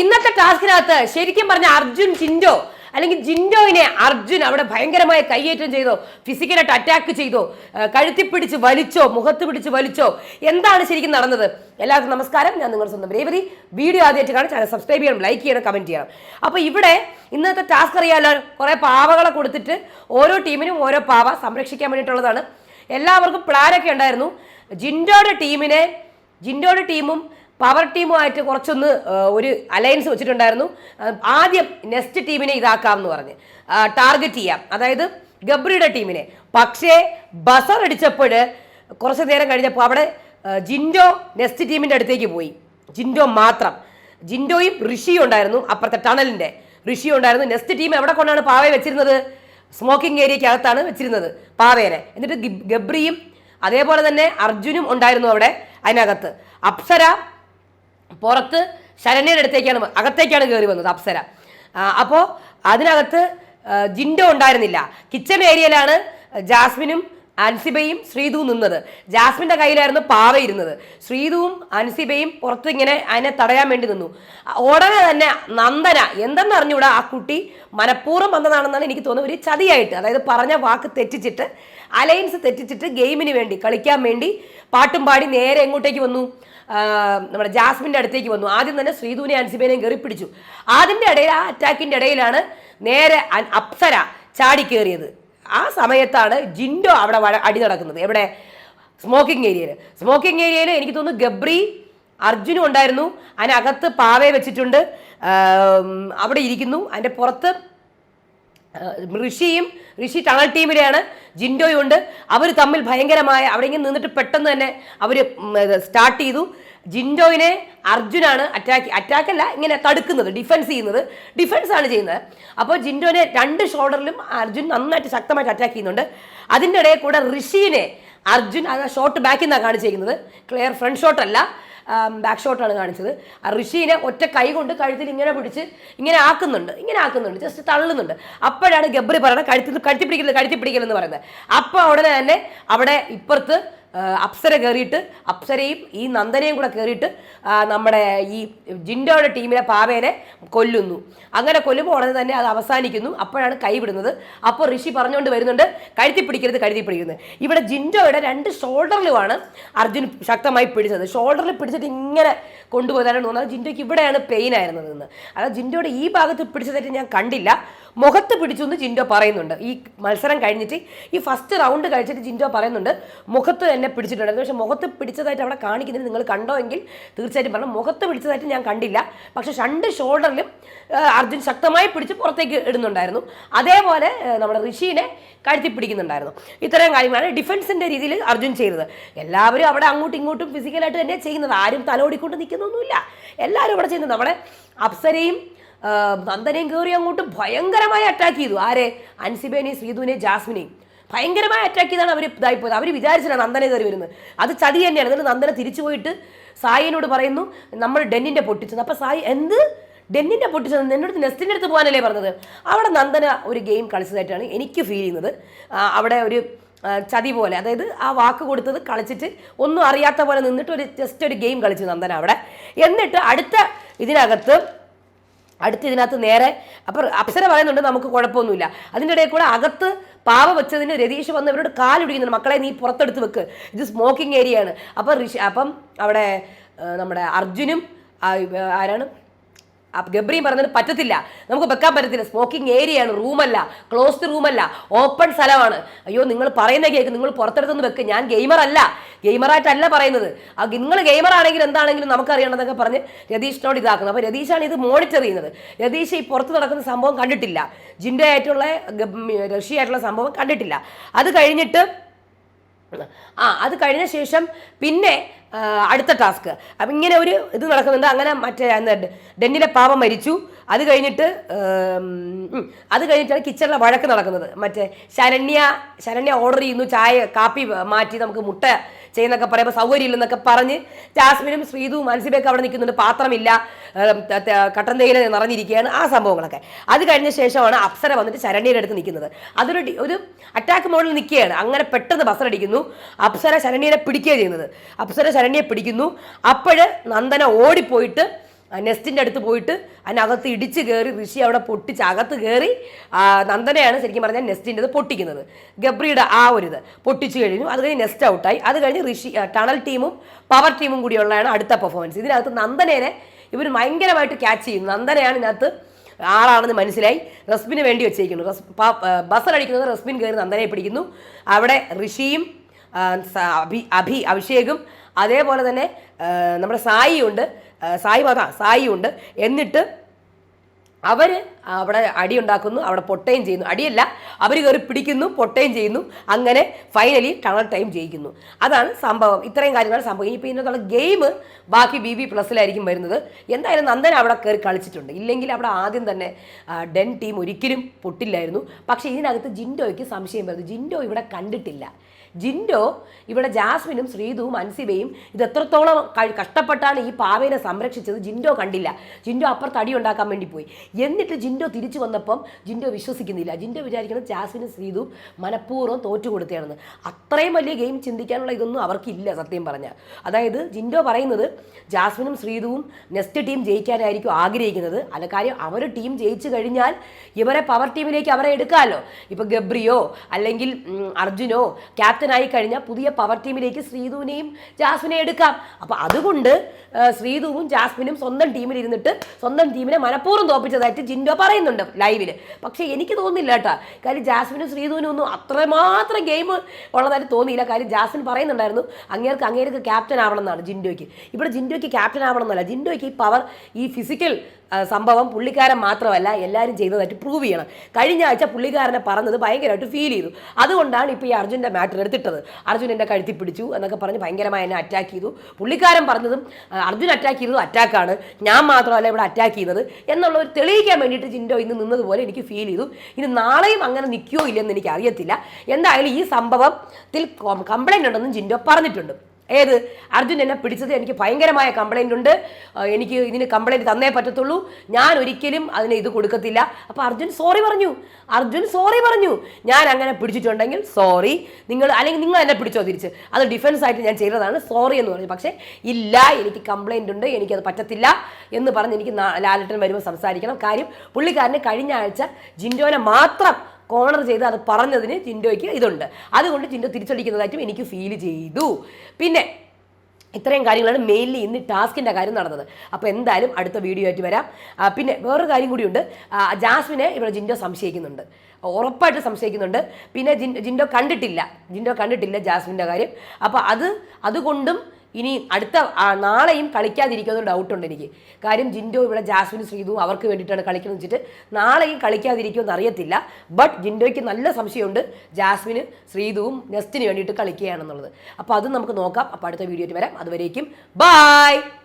ഇന്നത്തെ ടാസ്കിനകത്ത് ശരിക്കും പറഞ്ഞ അർജുൻ ചിൻഡോ അല്ലെങ്കിൽ ജിൻഡോയിനെ അർജുൻ അവിടെ ഭയങ്കരമായ കയ്യേറ്റം ചെയ്തോ ഫിസിക്കലായിട്ട് അറ്റാക്ക് ചെയ്തോ കഴുത്തി പിടിച്ച് വലിച്ചോ മുഖത്ത് പിടിച്ച് വലിച്ചോ എന്താണ് ശരിക്കും നടന്നത്? എല്ലാവർക്കും നമസ്കാരം. ഞാൻ നിങ്ങളുടെ സ്വന്തം രേവതി. വീഡിയോ ആദ്യമായിട്ട് കാണാൻ ചാനൽ സബ്സ്ക്രൈബ് ചെയ്യണം ലൈക്ക് ചെയ്യണം കമന്റ് ചെയ്യണം. അപ്പോൾ ഇവിടെ ഇന്നത്തെ ടാസ്ക് അറിയാമല്ലോ കുറേ പാവകളെ കൊടുത്തിട്ട് ഓരോ ടീമിനും ഓരോ പാവ സംരക്ഷിക്കാൻ വേണ്ടിയിട്ടുള്ളതാണ്. എല്ലാവർക്കും പ്ലാനൊക്കെ ഉണ്ടായിരുന്നു. ജിൻഡോയുടെ ടീമിനെ ജിൻഡോയുടെ ടീമും പവർ ടീമുമായിട്ട് കുറച്ചൊന്ന് ഒരു അലയൻസ് വെച്ചിട്ടുണ്ടായിരുന്നു. ആദ്യം നെക്സ്റ്റ് ടീമിനെ ഇതാക്കാം എന്ന് പറഞ്ഞ് ടാർഗറ്റ് ചെയ്യാം. അതായത് ഗബ്രിയുടെ ടീമിനെ പക്ഷേ ബസർ അടിച്ചപ്പോൾ കുറച്ച് നേരം കഴിഞ്ഞപ്പോൾ അവിടെ ജിൻഡോ നെസ്റ്റ് ടീമിന്റെ അടുത്തേക്ക് പോയി. ജിൻഡോ മാത്രം. ജിൻഡോയും ഋഷിയും ഉണ്ടായിരുന്നു അപ്പുറത്തെ ടണലിന്റെ ഋഷിയും ഉണ്ടായിരുന്നു. നെസ്റ്റ് ടീം എവിടെ കൊണ്ടാണ് പാവയെ വെച്ചിരുന്നത്? സ്മോക്കിംഗ് ഏരിയക്കകത്താണ് വെച്ചിരുന്നത് പാവേനെ എന്നിട്ട് ഗിബ്- ഗബ്രിയും അതേപോലെ തന്നെ അർജുനും ഉണ്ടായിരുന്നു അവിടെ അതിനകത്ത്. അപ്സര പുറത്ത് ശരണ്യയുടെ അടുത്തേക്കാണ് അകത്തേക്കാണ് കയറി വന്നത് അപ്സര. അപ്പോൾ അതിനകത്ത് ജിൻഡോ ഉണ്ടായിരുന്നില്ല. കിച്ചൺ ഏരിയയിലാണ് ജാസ്മിനും അൻസിബയും ശ്രീതുവും നിന്നത്. ജാസ്മിന്റെ കയ്യിലായിരുന്നു പാവ ഇരുന്നത്. ശ്രീതുവും അൻസിബയും പുറത്ത് ഇങ്ങനെ അതിനെ തടയാൻ വേണ്ടി നിന്നു. ഉടനെ തന്നെ നന്ദന എന്തെന്ന് അറിഞ്ഞുകൂടാ ആ കുട്ടി മനഃപൂർവം വന്നതാണെന്നാണ് എനിക്ക് തോന്നുന്നത്. ഒരു ചതിയായിട്ട് അതായത് പറഞ്ഞ വാക്ക് തെറ്റിച്ചിട്ട് അലയൻസ് തെറ്റിച്ചിട്ട് ഗെയിമിന് വേണ്ടി കളിക്കാൻ വേണ്ടി പാട്ടും പാടി നേരെ എങ്ങോട്ടേക്ക് വന്നു? നമ്മുടെ ജാസ്മിന്റെ അടുത്തേക്ക് വന്നു. ആദ്യം തന്നെ ശ്രീധുവിനെ അൻസിബേനെയും കയറി പിടിച്ചു. അതിന്റെ ഇടയിൽ ആ അറ്റാക്കിന്റെ ഇടയിലാണ് നേരെ അപ്സര ചാടിക്കേറിയത്. ആ സമയത്താണ് ജിൻഡോ അവിടെ അടി നടക്കുന്നത്. എവിടെ? സ്മോക്കിംഗ് ഏരിയയിൽ സ്മോക്കിംഗ് ഏരിയയിൽ എനിക്ക് തോന്നുന്നു ഗബ്രി അർജുനും ഉണ്ടായിരുന്നു. അതിനകത്ത് പാവയെ വെച്ചിട്ടുണ്ട്. അവിടെ ഇരിക്കുന്നു. അതിന്റെ പുറത്ത് ഋഷിയും ഋഷി ടണൽ ടീമിലെയാണ് ജിൻഡോയും ഉണ്ട്. അവർ തമ്മിൽ ഭയങ്കരമായ അവിടെ ഇങ്ങനെ നിന്നിട്ട് പെട്ടെന്ന് തന്നെ അവർ സ്റ്റാർട്ട് ചെയ്തു. ജിൻഡോയിനെ അർജുനാണ് അറ്റാക്ക് അറ്റാക്ക് അല്ല ഇങ്ങനെ തടുക്കുന്നത് ഡിഫെൻസ് ചെയ്യുന്നത്. ഡിഫെൻസ് ആണ് ചെയ്യുന്നത്. അപ്പോൾ ജിൻഡോനെ രണ്ട് ഷോൾഡറിലും അർജുൻ നന്നായിട്ട് ശക്തമായിട്ട് അറ്റാക്ക് ചെയ്യുന്നുണ്ട്. അതിന്റെ ഇടയിൽ കൂടെ ഋഷിനെ അർജുൻ അത് ഷോട്ട് ബാക്കിൽ നിന്നാണ് കാണിച്ചിരിക്കുന്നത്. ക്ലിയർ ഫ്രണ്ട് ഷോട്ട് അല്ല. ബാക്ക് ഷോട്ടാണ് കാണിച്ചത്. ഋഷീനെ ഒറ്റ കൈ കൊണ്ട് കഴുത്തിൽ ഇങ്ങനെ പിടിച്ച് ഇങ്ങനെ ആക്കുന്നുണ്ട്. ഇങ്ങനെ ആക്കുന്നുണ്ട്. ജസ്റ്റ് തള്ളുന്നുണ്ട്. അപ്പോഴാണ് ഗബ്രി പറയുന്നത് കഴുത്തിൽ കഴുത്തി പിടിക്കരുത് കഴുത്തി പിടിക്കലെന്ന് പറയുന്നത്. അപ്പോൾ ഉടനെ തന്നെ അവിടെ ഇപ്പുറത്ത് അപ്സര കയറിയിട്ട് അപ്സരയും ഈ നന്ദനയും കൂടെ കയറിയിട്ട് നമ്മുടെ ഈ ജിൻഡോയുടെ ടീമിലെ പാവേനെ കൊല്ലുന്നു. അങ്ങനെ കൊല്ലുമ്പോൾ ഉടനെ തന്നെ അത് അവസാനിക്കുന്നു. അപ്പോഴാണ് കൈവിടുന്നത് അപ്പോൾ ഋഷി പറഞ്ഞുകൊണ്ട് വരുന്നുണ്ട് കഴുത്തി പിടിക്കരുത് കഴുത്തി പിടിക്കുന്നത് ഇവിടെ ജിൻഡോയുടെ രണ്ട് ഷോൾഡറിലുമാണ് അർജുൻ ശക്തമായി പിടിച്ചത്. ഷോൾഡറിൽ പിടിച്ചിട്ട് ഇങ്ങനെ കൊണ്ടുപോയതാണ് തോന്നുന്നത് ജിൻഡോയ്ക്ക് ഇവിടെയാണ് പെയിൻ ആയിരുന്നത് എന്ന്. അതായത് ജിൻഡോയുടെ ഈ ഭാഗത്ത് പിടിച്ചതായിട്ട് ഞാൻ കണ്ടില്ല. മുഖത്ത് പിടിച്ചു എന്ന് ജിൻഡോ പറയുന്നുണ്ട്. ഈ മത്സരം കഴിഞ്ഞിട്ട് ഈ ഫസ്റ്റ് റൗണ്ട് കഴിച്ചിട്ട് ജിൻഡോ പറയുന്നുണ്ട് മുഖത്ത് തന്നെ പിടിച്ചിട്ടുണ്ടായിരുന്നു. പക്ഷേ മുഖത്ത് പിടിച്ചതായിട്ട് അവിടെ കാണിക്കുന്നത് നിങ്ങൾ കണ്ടോ എങ്കിൽ തീർച്ചയായിട്ടും പറഞ്ഞു മുഖത്ത് പിടിച്ചതായിട്ട് ഞാൻ കണ്ടില്ല. പക്ഷേ രണ്ട് ഷോൾഡറിലും അർജുൻ ശക്തമായി പിടിച്ച് പുറത്തേക്ക് ഇടുന്നുണ്ടായിരുന്നു. അതേപോലെ നമ്മുടെ ഋഷീനെ കഴുത്തി പിടിക്കുന്നുണ്ടായിരുന്നു. ഇത്തരം കാര്യങ്ങളാണ് ഡിഫൻസിന്റെ രീതിയിൽ അർജുൻ ചെയ്തത്. എല്ലാവരും അവിടെ അങ്ങോട്ടും ഇങ്ങോട്ടും ഫിസിക്കലായിട്ട് തന്നെ ചെയ്യുന്നത്. ആരും തലോടിക്കൊണ്ട് നിൽക്കുന്നൊന്നുമില്ല. എല്ലാവരും അവിടെ ചെയ്യുന്നത്. നമ്മുടെ അപ്സരയും നന്ദനയും കയറി അങ്ങോട്ട് ഭയങ്കരമായി അറ്റാക്ക് ചെയ്തു. ആരെ? അൻസിബേനെയും ശ്രീധുവിനെയും ജാസ്മിനെയും. ഭയങ്കരമായി അറ്റാക്ക് ചെയ്താണ് അവർ ഇതായി പോയത്. അവർ വിചാരിച്ചിട്ടാണ് നന്ദനെ കയറി വരുന്നത്. അത് ചതി തന്നെയാണ്. എന്നിട്ട് നന്ദന തിരിച്ചു പോയിട്ട് സായിനോട് പറയുന്നു നമ്മൾ ഡെന്നിന്റെ പൊട്ടിച്ചത് അപ്പോൾ സായി എന്ത്? ഡെന്നിന്റെ പൊട്ടിച്ചത് എന്നോട് നെസ്റ്റിന്റെ അടുത്ത് പോകാനല്ലേ പറഞ്ഞത്? അവിടെ നന്ദന ഒരു ഗെയിം കളിച്ചതായിട്ടാണ് എനിക്ക് ഫീൽ ചെയ്യുന്നത്. അവിടെ ഒരു ചതി പോലെ അതായത് ആ വാക്ക് കൊടുത്തത് കളിച്ചിട്ട് ഒന്നും അറിയാത്ത പോലെ നിന്നിട്ട് ഒരു ജസ്റ്റ് ഒരു ഗെയിം കളിച്ചു നന്ദന അവിടെ. എന്നിട്ട് അടുത്ത ഇതിനകത്ത് അടുത്ത് ഇതിനകത്ത് നേരെ അപ്പോൾ അപ്സര പറയുന്നുണ്ട് നമുക്ക് കുഴപ്പമൊന്നുമില്ല. അതിന്റെ ഇടയിൽ കൂടെ അകത്ത് പാവ വെച്ചതിന് രതീഷ് വന്ന് ഇവരോട് കാലുടിക്കുന്നുണ്ട് മക്കളെ നീ പുറത്തെടുത്ത് വെക്ക്. ഇത് സ്മോക്കിംഗ് ഏരിയ ആണ്. അപ്പോൾ ഋഷി അപ്പം അവിടെ നമ്മുടെ അർജുനും ആരാണ്? അപ്പൊ ഗബ്രിയും പറഞ്ഞത് പറ്റത്തില്ല. നമുക്ക് വെക്കാൻ പറ്റത്തില്ല. സ്മോക്കിംഗ് ഏരിയയാണ് റൂമല്ല ക്ലോസ്ഡ് റൂമല്ല ഓപ്പൺ സ്ഥലമാണ്. അയ്യോ നിങ്ങൾ പറയുന്ന കേൾക്ക് നിങ്ങൾ പുറത്തെടുത്തൊന്ന് വെക്ക്. ഞാൻ ഗെയിമർ അല്ല. ഗെയിമറായിട്ടല്ല പറയുന്നത്. ആ നിങ്ങൾ ഗെയിമർ ആണെങ്കിൽ എന്താണെങ്കിലും നമുക്കറിയണമെന്നൊക്കെ പറഞ്ഞ് രതീഷിനോട് ഇതാക്കുന്നത് അപ്പോൾ രതീഷാണ് ഇത് മോണിറ്റർ ചെയ്യുന്നത്. രതീഷ് ഈ പുറത്ത് നടക്കുന്ന സംഭവം കണ്ടിട്ടില്ല. ജിൻഡയായിട്ടുള്ള ആയിട്ടുള്ള റഷ്യ സംഭവം കണ്ടിട്ടില്ല. അത് കഴിഞ്ഞിട്ട് ആ അത് കഴിഞ്ഞ ശേഷം പിന്നെ അടുത്ത ടാസ്ക്. അപ്പം ഇങ്ങനെ ഒരു ഇത് നടക്കുന്നുണ്ട്. അങ്ങനെ മറ്റേ ഡെന്നിലെ പാപം മരിച്ചു. അത് കഴിഞ്ഞിട്ട് അത് കഴിഞ്ഞിട്ടാണ് കിച്ചണിലെ വഴക്ക് നടക്കുന്നത്. മറ്റേ ശരണ്യ ശരണ്യ ഓർഡർ ചെയ്യുന്നു. ചായ കാപ്പി മാറ്റി നമുക്ക് മുട്ട ചെയ്യുന്നൊക്കെ പറയുമ്പോൾ സൗകര്യമില്ലെന്നൊക്കെ പറഞ്ഞ് ജാസ്മിനും ശ്രീതുവും അൻസിബയൊക്കെ അവിടെ നിൽക്കുന്നുണ്ട്. പാത്രമില്ല. കട്ടൻ തേയില നിറഞ്ഞിരിക്കുകയാണ് ആ സംഭവങ്ങളൊക്കെ. അത് കഴിഞ്ഞ ശേഷമാണ് അപ്സര വന്നിട്ട് ശരണ്യയുടെ അടുത്ത് നിൽക്കുന്നത്. അതൊരു ഒരു അറ്റാക്ക് മോഡിൽ നിൽക്കുകയാണ്. അങ്ങനെ പെട്ടെന്ന് ബസറടിക്കുന്നു അപ്സര ശരണ്യനെ പിടിക്കുകയാണ് ചെയ്യുന്നത്. അപ്സര ശരണ്യെ പിടിക്കുന്നു. അപ്പോഴ് നന്ദന ഓടിപ്പോയിട്ട് നെസ്റ്റിന്റെ അടുത്ത് പോയിട്ട് അതിനകത്ത് ഇടിച്ച് കയറി ഋഷി അവിടെ പൊട്ടിച്ച് അകത്ത് കയറി നന്ദനയാണ് ശരിക്കും പറഞ്ഞാൽ നെസ്റ്റിന്റെത് പൊട്ടിക്കുന്നത്. ഗബ്രിയുടെ ആ ഒരു ഇത് പൊട്ടിച്ചു കഴിഞ്ഞു. അത് കഴിഞ്ഞ് നെസ്റ്റ് ഔട്ടായി. അത് കഴിഞ്ഞ് ഋഷി ടണൽ ടീമും പവർ ടീമും കൂടിയുള്ളതാണ് അടുത്ത പെർഫോമൻസ് ഇതിനകത്ത് നന്ദനേനെ ഇവർ ഭയങ്കരമായിട്ട് ക്യാച്ച് ചെയ്യുന്നു. നന്ദനയാണ് ഇതിനകത്ത് ആളാണെന്ന് മനസ്സിലായി. റസ്മിന് വേണ്ടി വെച്ചേക്കുന്നു. റസ് ബസ്സലടിക്കുന്നത് റസ്മിൻ കയറി നന്ദനയെ പിടിക്കുന്നു. അവിടെ ഋഷിയും അഭി അഭി അഭിഷേകും അതേപോലെ തന്നെ നമ്മുടെ സായി ഉണ്ട് സായി മാത സായി ഉണ്ട് എന്നിട്ട് അവർ അവിടെ അടി ഉണ്ടാക്കുന്നു അവിടെ പൊട്ടയും ചെയ്യുന്നു. അടിയല്ല അവർ കയറി പിടിക്കുന്നു പൊട്ടയും ചെയ്യുന്നു. അങ്ങനെ ഫൈനലി ടണൽ ടൈം ജയിക്കുന്നു. അതാണ് സംഭവം. ഇത്രയും കാര്യങ്ങൾ സംഭവം. ഇനിയിപ്പോൾ ഇതിനകത്തുള്ള ഗെയിം ബാക്കി ബി ബി പ്ലസ്സിലായിരിക്കും വരുന്നത്. എന്തായാലും നന്ദൻ അവിടെ കയറി കളിച്ചിട്ടുണ്ട്. ഇല്ലെങ്കിൽ അവിടെ ആദ്യം തന്നെ ഡെൻ ടീം ഒരിക്കലും പൊട്ടില്ലായിരുന്നു. പക്ഷേ ഇതിനകത്ത് ജിൻഡോയ്ക്ക് സംശയം വരുന്നു. ജിൻഡോ ഇവിടെ കണ്ടിട്ടില്ല. ജിൻഡോ ഇവിടെ ജാസ്മിനും ശ്രീതുവും അൻസിബയും ഇത് എത്രത്തോളം കഷ്ടപ്പെട്ടാണ് ഈ പാവേനെ സംരക്ഷിച്ചത് ജിൻഡോ കണ്ടില്ല. ജിൻഡോ അപ്പുറത്ത് അടി ഉണ്ടാക്കാൻ വേണ്ടി പോയി. എന്നിട്ട് ജിൻഡോ തിരിച്ചു വന്നപ്പം ജിൻഡോ വിശ്വസിക്കുന്നില്ല. ജിൻഡോ വിചാരിക്കുന്നത് ജാസ്മിനും ശ്രീതുവും മനഃപൂർവം തോറ്റു കൊടുത്തതാണെന്ന്. അത്രയും വലിയ ഗെയിം ചിന്തിക്കാനുള്ള ഇതൊന്നും അവർക്കില്ല സത്യം പറഞ്ഞാൽ. അതായത് ജിൻഡോ പറയുന്നത് ജാസ്മിനും ശ്രീതുവും നെക്സ്റ്റ് ടീം ജയിക്കാനായിരിക്കും ആഗ്രഹിക്കുന്നത്. അല്ല കാര്യം അവർ ടീം ജയിച്ചു കഴിഞ്ഞാൽ ഇവരെ പവർ ടീമിലേക്ക് അവരെ എടുക്കാമല്ലോ. ഇപ്പോൾ ഗബ്രിയോ അല്ലെങ്കിൽ അർജുനോ അർജുനോ ക്യാപ്റ്റനായി കഴിഞ്ഞാൽ പുതിയ പവർ ടീമിലേക്ക് ശ്രീധുവിനെയും ജാസ്മിനെ എടുക്കാം. അപ്പോൾ അതുകൊണ്ട് ശ്രീധുവും ജാസ്മിനും സ്വന്തം ടീമിൽ ഇരുന്നിട്ട് സ്വന്തം ടീമിനെ മനഃപൂർവം തോപ്പിച്ചതായിട്ട് ജിൻഡോ പറയുന്നുണ്ട് ലൈവിൽ പക്ഷേ എനിക്ക് തോന്നുന്നില്ല കേട്ടോ. കാര്യം ജാസ്മിനും ശ്രീധുവിനും ഒന്നും അത്രമാത്രം ഗെയിം ഉള്ളതായിട്ട് തോന്നിയില്ല. കാര്യം ജാസ്മിൻ പറയുന്നുണ്ടായിരുന്നു അങ്ങേർക്ക് അങ്ങേർക്ക് ക്യാപ്റ്റൻ ആവണം എന്നാണ് ജിൻഡോയ്ക്ക്. ഇവിടെ ജിൻഡോയ്ക്ക് ക്യാപ്റ്റൻ ആവണം എന്നല്ല. ജിൻഡോയ്ക്ക് ഈ പവർ ഈ ഫിസിക്കൽ സംഭവം പുള്ളിക്കാരൻ മാത്രമല്ല എല്ലാവരും ചെയ്തതായിട്ട് പ്രൂവ് ചെയ്യണം. കഴിഞ്ഞ ആഴ്ച പുള്ളിക്കാരനെ പറഞ്ഞത് ഭയങ്കരമായിട്ട് ഫീൽ ചെയ്തു. അതുകൊണ്ടാണ് ഇപ്പോൾ ഈ അർജുന്റെ മാറ്റർ എടുത്തിട്ടത്. അർജുൻ എന്റെ കഴുത്തി പിടിച്ചു എന്നൊക്കെ പറഞ്ഞ് ഭയങ്കരമായി എന്നെ അറ്റാക്ക് ചെയ്തു. പുള്ളിക്കാരൻ പറഞ്ഞതും അർജുൻ അറ്റാക്ക് ചെയ്തതും അറ്റാക്കാണ് ഞാൻ മാത്രമല്ല ഇവിടെ അറ്റാക്ക് ചെയ്യുന്നത് എന്നുള്ള ഒരു തെളിയിക്കാൻ വേണ്ടിയിട്ട് ജിൻഡോ ഇന്ന് നിന്നതുപോലെ എനിക്ക് ഫീൽ ചെയ്തു. ഇനി നാളെയും അങ്ങനെ നിൽക്കുകയോ ഇല്ലെന്ന് എനിക്ക് അറിയത്തില്ല എന്തായാലും ഈ സംഭവത്തിൽ കംപ്ലൈന്റ് ഉണ്ടെന്നും ജിൻഡോ പറഞ്ഞിട്ടുണ്ട്. ഏത്? അർജുൻ എന്നെ പിടിച്ചത് എനിക്ക് ഭയങ്കരമായ കംപ്ലൈന്റ് ഉണ്ട്. എനിക്ക് ഇതിന് കംപ്ലൈന്റ് തന്നേ പറ്റത്തുള്ളൂ. ഞാൻ ഒരിക്കലും അതിന് ഇത് കൊടുക്കത്തില്ല. അപ്പോൾ അർജുൻ സോറി പറഞ്ഞു. അർജുൻ സോറി പറഞ്ഞു. ഞാൻ അങ്ങനെ പിടിച്ചിട്ടുണ്ടെങ്കിൽ സോറി നിങ്ങൾ അല്ലെങ്കിൽ നിങ്ങൾ എന്നെ പിടിച്ചോ തിരിച്ച്. അത് ഡിഫൻസ് ആയിട്ട് ഞാൻ ചെയ്തതാണ് സോറി എന്ന് പറഞ്ഞു പക്ഷേ ഇല്ല എനിക്ക് കംപ്ലൈന്റ് ഉണ്ട്. എനിക്കത് പറ്റത്തില്ല എന്ന് പറഞ്ഞ് എനിക്ക് ലാലട്ടൻ വരുമ്പോൾ സംസാരിക്കണം. കാര്യം പുള്ളിക്കാരന് കഴിഞ്ഞ ആഴ്ച ജിൻഡോനെ മാത്രം കോണർ ചെയ്ത് അത് പറഞ്ഞതിന് ജിൻഡോയ്ക്ക് ഇതുണ്ട്. അതുകൊണ്ട് ജിൻഡോ തിരിച്ചടിക്കുന്നതായിട്ടും എനിക്ക് ഫീൽ ചെയ്തു. പിന്നെ ഇത്രയും കാര്യങ്ങളാണ് മെയിൻലി ഇന്ന് ടാസ്കിന്റെ കാര്യം നടന്നത്. അപ്പോൾ എന്തായാലും അടുത്ത വീഡിയോ ആയിട്ട് വരാം പിന്നെ വേറൊരു കാര്യം കൂടിയുണ്ട്. ജാസ്മിനെ ഇവിടെ ജിൻഡോ സംശയിക്കുന്നുണ്ട്. ഉറപ്പായിട്ട് സംശയിക്കുന്നുണ്ട്. പിന്നെ ജിൻ ജിൻഡോ കണ്ടിട്ടില്ല. ജിൻഡോ കണ്ടിട്ടില്ല ജാസ്മിന്റെ കാര്യം. അപ്പോൾ അത് അതുകൊണ്ടും ഇനി അടുത്ത നാളെയും കളിക്കാതിരിക്കുന്ന ഡൗട്ടുണ്ട് എനിക്ക്. കാര്യം ജിൻഡോ ഇവിടെ ജാസ്മിൻ ശ്രീതു അവർക്ക് വേണ്ടിയിട്ടാണ് കളിക്കുന്നത് വെച്ചിട്ട് നാളെയും കളിക്കാതിരിക്കുമെന്ന് അറിയത്തില്ല. ബട്ട് ജിൻഡോയ്ക്ക് നല്ല സംശയമുണ്ട് ജാസ്മിന് ശ്രീതുവും നെസ്റ്റിന് വേണ്ടിയിട്ട് കളിക്കുകയാണെന്നുള്ളത്. അപ്പോൾ അതും നമുക്ക് നോക്കാം. അപ്പോൾ അടുത്ത വീഡിയോയിൽ വരാം. അതുവരേക്കും ബായ്